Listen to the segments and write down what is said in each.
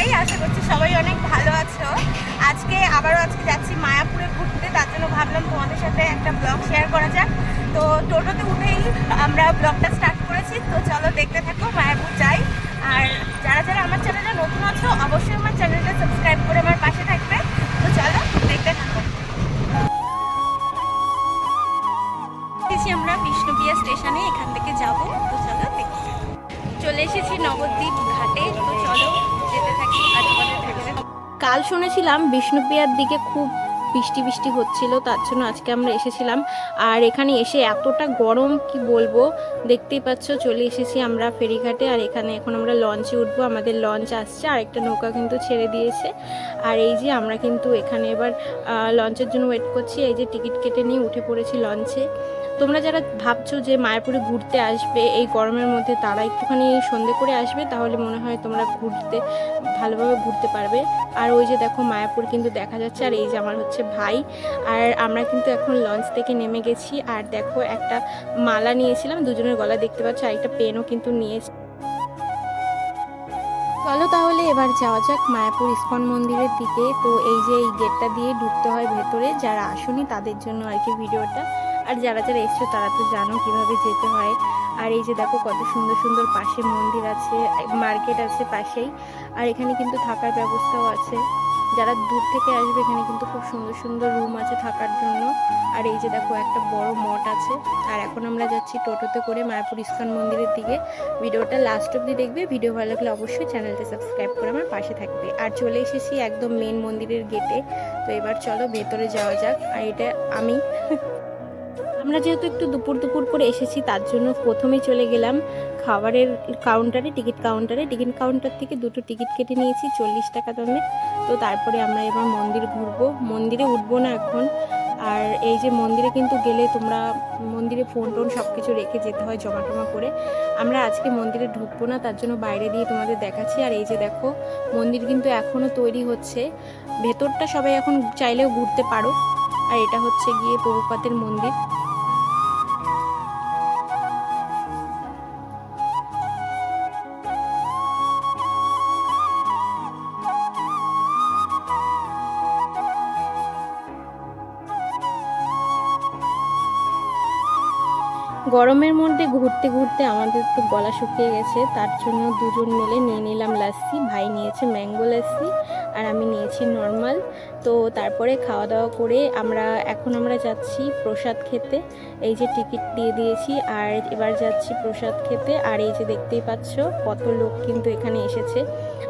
সবাই, আশা করছি সবাই অনেক ভালো আছো। আজকে আবারও আজকে যাচ্ছি মায়াপুরে ঘুরতে, তার জন্য ভাবলাম তোমাদের সাথে একটা ব্লগ শেয়ার করা যাক। তো টোটোতে উঠেই আমরা ব্লগটা স্টার্ট করেছি। তো চলো দেখতে থাকো, মায়াপুর যাই। আর যারা যারা আমার চ্যানেলে নতুন আছো, অবশ্যই আমার চ্যানেলটা সাবস্ক্রাইব করে আমার পাশে থাকবে। তো চলো দেখতে থাকো। আমরা বিষ্ণুপিয়া স্টেশনে, এখান থেকে যাব। তো চলো থাকো। চলে এসেছি নবদ্বীপ ঘাটে তো চলো যেতে থাকি। কাল শুনেছিলাম বিষ্ণুপ্রিয়ার দিকে খুব বৃষ্টি বৃষ্টি হচ্ছিল, তার জন্য আজকে আমরা এসেছিলাম। আর এখানে এসে এতটা গরম, কি বলব? দেখতেই পাচ্ছ, চলে এসেছি আমরা ফেরিঘাটে। আর এখানে এখন আমরা লঞ্চে উঠবো, আমাদের লঞ্চ আসছে আর একটা নৌকা কিন্তু ছেড়ে দিয়েছে। আর এই যে আমরা কিন্তু এখানে এবার লঞ্চের জন্য ওয়েট করছি, এই যে টিকিট কেটে নিয়ে উঠে পড়েছি লঞ্চে। তোমরা যারা ভাবছ যে মায়াপুরে ঘুরতে আসবে, এই গরমের মধ্যে তারা একটুখানি সন্ধে করে আসবে, তাহলে মনে হয় তোমরা ঘুরতে, ভালোভাবে ঘুরতে পারবে। আর ওই যে দেখো, মায়াপুর কিন্তু দেখা যাচ্ছে। আর এই যে আমার হচ্ছে ভাই। আর আমরা কিন্তু এখন লঞ্চ থেকে নেমে গেছি। আর দেখো, একটা মালা নিয়েছিলাম, দুজনের গলা দেখতে পাচ্ছ আর একটা পেনও কিন্তু নিয়েছি। চলো তাহলে এবার যাওয়া যাক মায়াপুর ইস্কন মন্দিরের দিকে। তো এই যে এই গেটটা দিয়ে ঢুকতে হয় ভেতরে, যারা আসুনি তাদের জন্য আর কি ভিডিওটা। আর যারা যারা এসছো, তারা তো জানো কীভাবে যেতে হয়। আর এই যে দেখো, কত সুন্দর সুন্দর পাশে মন্দির আছে, মার্কেট আছে পাশেই। আর এখানে কিন্তু থাকার ব্যবস্থাও আছে। যারা দূর থেকে আসবে এখানে কিন্তু খুব সুন্দর সুন্দর রুম আছে থাকার জন্য। আর এই যে দেখো একটা বড় মঠ আছে। আর এখন আমরা যাচ্ছি টোটোতে করে মায়াপুর ইস্কন মন্দিরের দিকে। ভিডিওটা লাস্ট অব্দি দেখবে। ভিডিও ভালো লাগলে অবশ্যই চ্যানেলটা সাবস্ক্রাইব করে আমার পাশে থাকবে। আর চলে এসেছি একদম মেন মন্দিরের গেটে তো এবার চলো ভেতরে যাওয়া যাক। আর এটা আমি। আমরা যেহেতু একটু দুপুর দুপুর করে এসেছি, তার জন্য প্রথমেই চলে গেলাম খাবারের কাউন্টারে টিকিট কাউন্টারে টিকিট কাউন্টার থেকে দুটো টিকিট কেটে নিয়েছি, চল্লিশ টাকা দামে। তো তারপরে আমরা এবার মন্দির ঘুরবো। মন্দিরে উঠবো না এখন। আর এই যে মন্দিরে কিন্তু গেলে তোমরা মন্দিরে ফোন টোন সব কিছু রেখে যেতে হয় জমা টমা করে। আমরা আজকে মন্দিরে ঢুকবো না, তার জন্য বাইরে দিয়ে তোমাদের দেখাচ্ছি। আর এই যে দেখো, মন্দির কিন্তু এখনও তৈরি হচ্ছে। ভেতরটা সবাই এখন চাইলেও ঘুরতে পারো। আর এটা হচ্ছে গিয়ে প্রভুপাতের মন্দির। গরমের মধ্যে ঘুরতে ঘুরতে আমাদের তো গলা শুকিয়ে গেছে, তার জন্য দুজন মিলে নিয়ে নিলাম লাস্সি ভাই নিয়েছে ম্যাঙ্গো লাস্সি আর আমি নিয়েছি নর্মাল। তো তারপরে খাওয়া দাওয়া করে আমরা, এখন আমরা যাচ্ছি প্রসাদ খেতে। এই যে টিকিট দিয়ে দিয়েছি আর এবার যাচ্ছি প্রসাদ খেতে। আর এই যে দেখতেই পাচ্ছ, কত লোক কিন্তু এখানে এসেছে।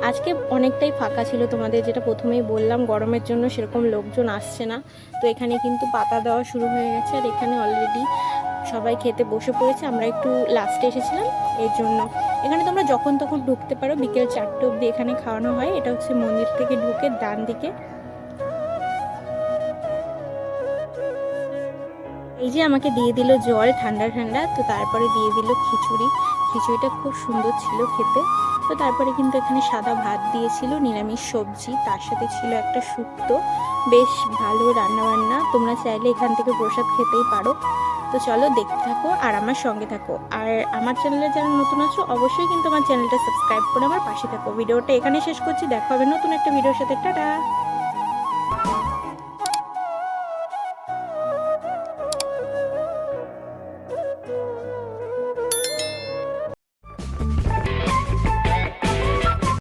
আজকে অনেকটাই ফাঁকা ছিল তোমাদের, যেটা প্রথমেই বললাম, গরমের জন্য সেরকম লোকজন আসছে না। তো এখানে কিন্তু পাতা দেওয়া শুরু হয়ে গেছে আর এখানে অলরেডি সবাই খেতে বসে পড়েছে, আমরা একটু লাস্টে এসেছিলাম। এর জন্য এখানে তোমরা যখন তখন ঢুকতে পারো, বিকেল চারটে অবধি এখানে খাওয়ানো হয়। এটা হচ্ছে মন্দির থেকে ঢুকে ডান দিকে। এই যে আমাকে দিয়ে দিল জল ঠান্ডা ঠান্ডা, তো তারপরে দিয়ে দিল খিচুড়ি। খিচুড়িটা খুব সুন্দর ছিল খেতে। তো তারপরে কিন্তু এখানে সাদা ভাত দিয়েছিল, নিরামিষ সবজি। তার সাথে ছিল একটা শুক্তো। বেশ ভালো রান্নাবান্না। তোমরা চাইলে এখান থেকে প্রসাদ খেতেই পারো। তো চলো দেখতে থাকো আর আমার সঙ্গে থাকো। আর আমার চ্যানেলে যারা নতুন আছো, অবশ্যই কিন্তু আমার চ্যানেলটা সাবস্ক্রাইব করে আমার পাশে থাকো। ভিডিওটা এখানে শেষ করছি। দেখা হবে নতুন একটা ভিডিওর সাথে। টাটা!